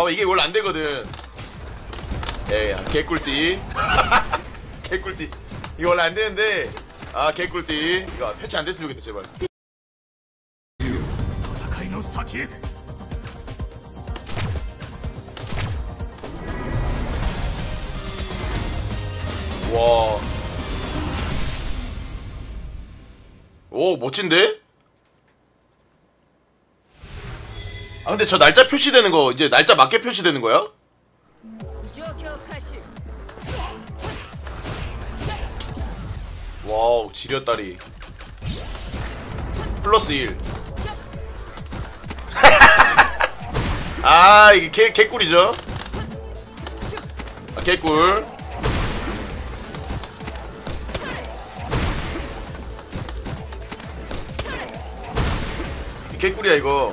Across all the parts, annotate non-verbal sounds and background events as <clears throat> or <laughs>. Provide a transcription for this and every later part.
봐봐 이게 원래 안 되거든. 에야 개꿀띠. <laughs> 개꿀띠. 이거 원래 안 되는데 아 개꿀띠. 이거 패치 안 됐으면 좋겠다 제발. 와. 오 멋진데? 아, 근데 저 날짜 표시되는 거 이제 날짜 맞게 표시되는 거야? 와우 지렸다리 플러스 1 <laughs> 아, 이게 개, 개꿀이죠? 아, 개꿀. 개꿀이야, 이거.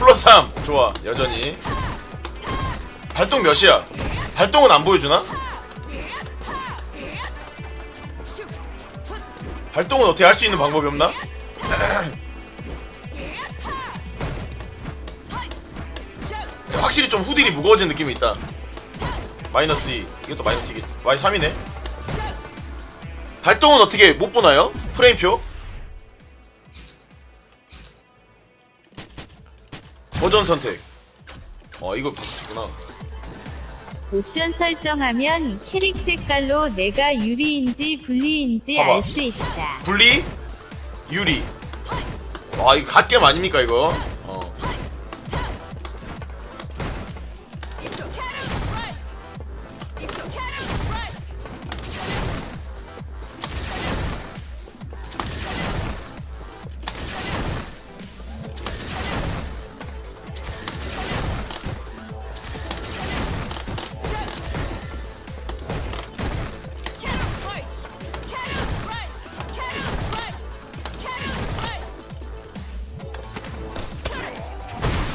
플러스 3 좋아 여전히 발동 몇이야? 발동은 안 보여주나? 발동은 어떻게 할 수 있는 방법이 없나? <clears throat> 확실히 좀 후딜이 무거워진 느낌이 있다 마이너스 2 이것도 마이너스 2겠지 y 3이네 발동은 어떻게 못 보나요? 프레임표? 버전 선택. 어 이거 바꾸구나. 옵션 설정하면 캐릭 색깔로 내가 유리인지 불리인지 봐봐. 알 수 있다. 분리? 유리. 아 이거 갓겜 아닙니까 이거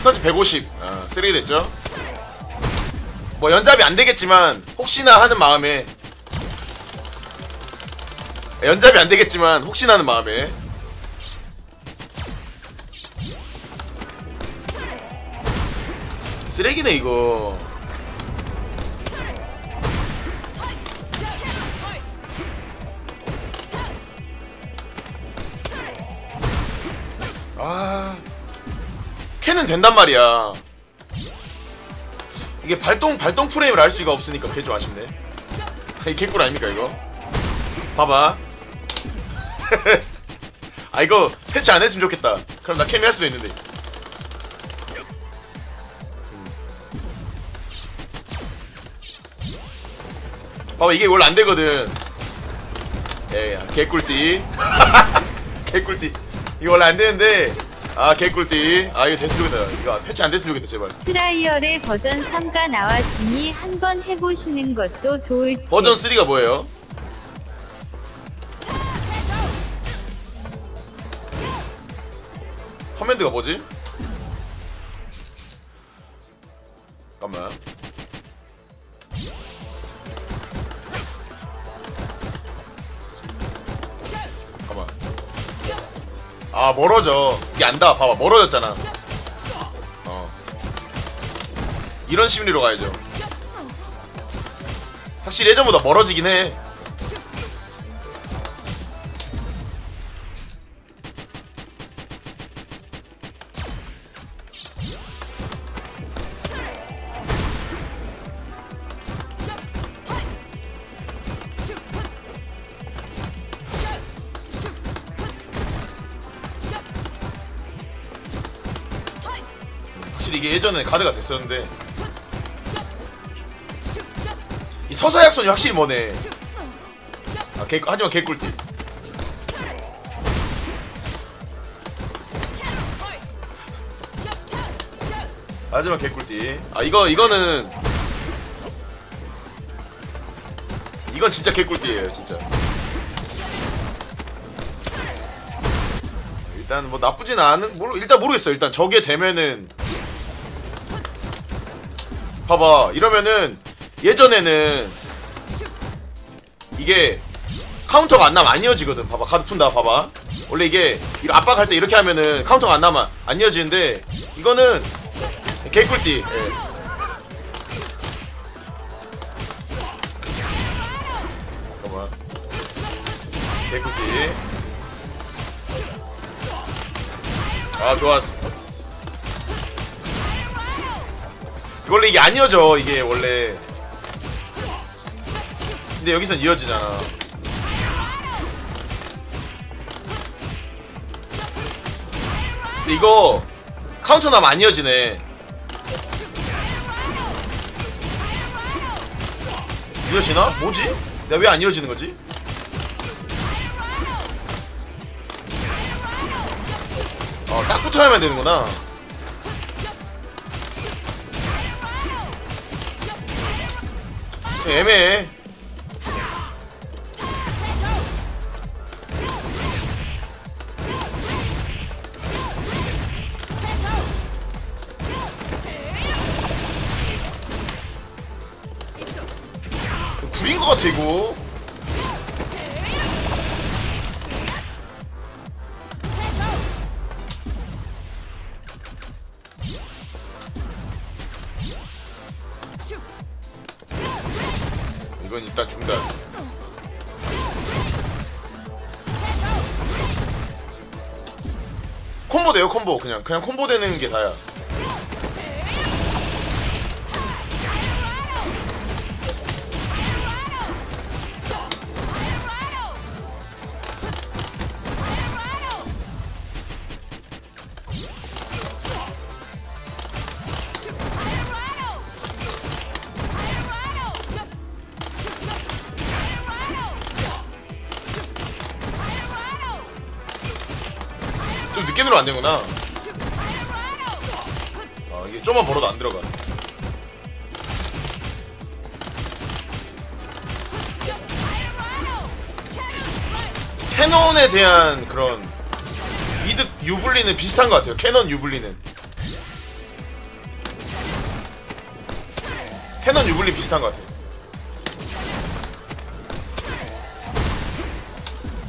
어. 스타트 150 어, 3 됐죠? 뭐 연잡이 안 되겠지만 혹시나 하는 마음에. 연잡이 안 되겠지만 혹시나 하는 마음에. 쓰레기네 이거 캐는 된단 말이야. 이게 발동 발동 프레임을 알 수가 없으니까 그게 좀 아쉽네. 이 개꿀 아닙니까 이거? 봐봐. <laughs> 아 이거 패치 안 했으면 좋겠다. 그럼 나 캠이 할 수도 있는데. 봐봐 이게 원래 안 되거든. 예, 야, 개꿀띠. <laughs> 개꿀띠. 이거 원래 안 되는데 아 개꿀띠 아 이거 됐으면 좋겠다 이거 패치 안 됐으면 좋겠다 제발 트라이얼에 버전 3가 나왔으니 한번 해보시는 것도 좋을 듯. 버전 3가 뭐예요? 커맨드가 뭐지? 잠깐만 아 멀어져. 이게 안다 봐봐. 멀어졌잖아. 어. 이런 심리로 가야죠. 확실히 예전보다 멀어지긴 해. 확실히 이게 예전에 가드가 됐었는데 이 서서약손이 확실히 뭐네. 아, 개, 하지만 개꿀띠. 하지만 개꿀띠. 아, 이거, 이거는. 이건 진짜 개꿀띠예요, 진짜. 일단 뭐 나쁘진 않은 모르 일단 모르겠어 일단 저게 되면은 봐봐 이러면은 예전에는 이게 카운터가 안 나면 안 이어지거든. 봐봐 카드 푼다 봐봐. 원래 이게 이 압박할 때 이렇게 하면은 카운터가 안 나면 안 이어지는데 이거는 개꿀띠. 예. 잠깐만 개꿀띠. 아 좋았어 원래 이게 안 이어져 이게 원래 근데 여기선 이어지잖아 이거 카운터 나면 안 이어지네 이어지나? 뭐지? 내가 왜 안 이어지는 거지? 어, 딱 붙어야만 되는구나. 애매해. 구린 것 같아 이거. 이건 일단 중단. 콤보 돼요 콤보 그냥 그냥 콤보 되는 게 다야. 좀 늦게 들어 안 되구나. 아 이게 좀만 벌어도 안 들어가. 캐논에 대한 그런 이득 유불리는 비슷한 것 같아요. 캐논 유불리는. 캐논 유불리 비슷한 것 같아요.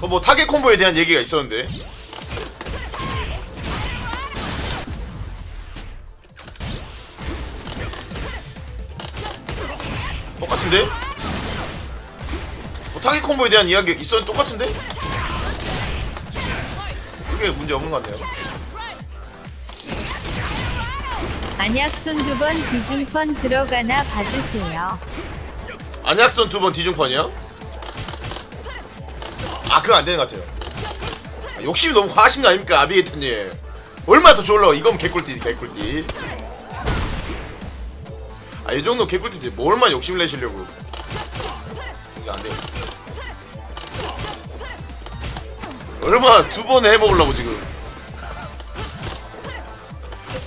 그뭐 타겟 콤보에 대한 얘기가 있었는데 똑같은데? 뭐 타겟 콤보에 대한 이야기 있었는데 똑같은데? 크게 문제 없는 것 같네요 안약손 두번 비중펀 들어가나 봐주세요. 안약선 두번 뒤중펀이요? 아 그거 안 되는 것 같아요 아, 욕심이 너무 과하신 거 아닙니까 아비게이터님 얼마나 더 졸라 이건 개꿀띠 개꿀띠 아 이 정도 개꿀띠지 뭐 얼마나 욕심 내시려고. 이거 안 돼요 얼마나 두 번 해먹으려고 지금.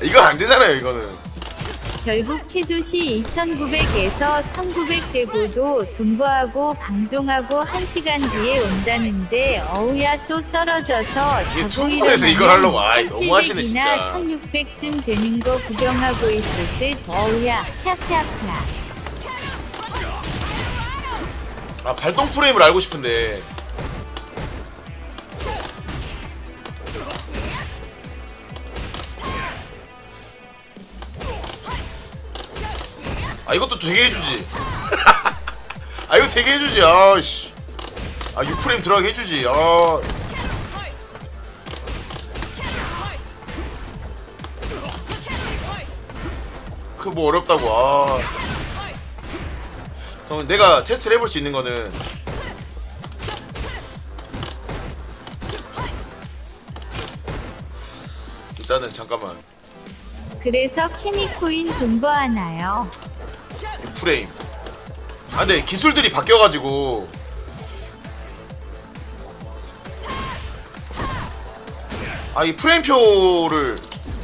이거 안 되잖아요 이거는 결국 캐조시 2900에서 1900 되고도 존버하고 방종하고 1시간 뒤에 온다는데 어우야 또 떨어져서 이게 자고 투구에서 이걸 하려고. 아이, 너무 하시네, 진짜. 1600쯤 되는 거 구경하고 있을 듯 어우야 캬캬캬 아 발동 프레임을 알고 싶은데 아 이것도 되게 해주지. <laughs> 아 이거 되게 해주지. 아씨. 아 6프레임 들어가게 해주지. 아. 그 뭐 어렵다고. 아. 그럼 내가 테스트를 해볼 수 있는 거는. 일단은 잠깐만. 그래서 케미코인 존버하나요? 6프레임 아 근데 기술들이 바뀌어가지고 아 이 프레임표를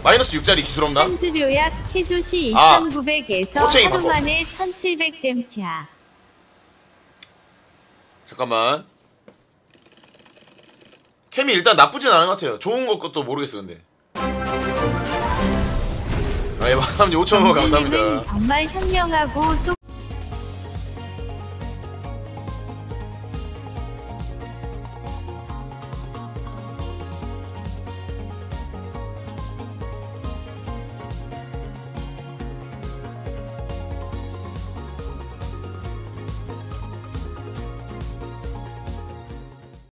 마이너스 6짜리 기술 없나? 한주료약 캐조시 아, 2900에서 호칭이 하루 바꿔. 만에 1700 댐피야 잠깐만 캠이 일단 나쁘진 않은 것 같아요. 좋은 것도 모르겠어 근데. 아, 예, 마감님 5천 원 감사합니다. 정말 현명하고 똑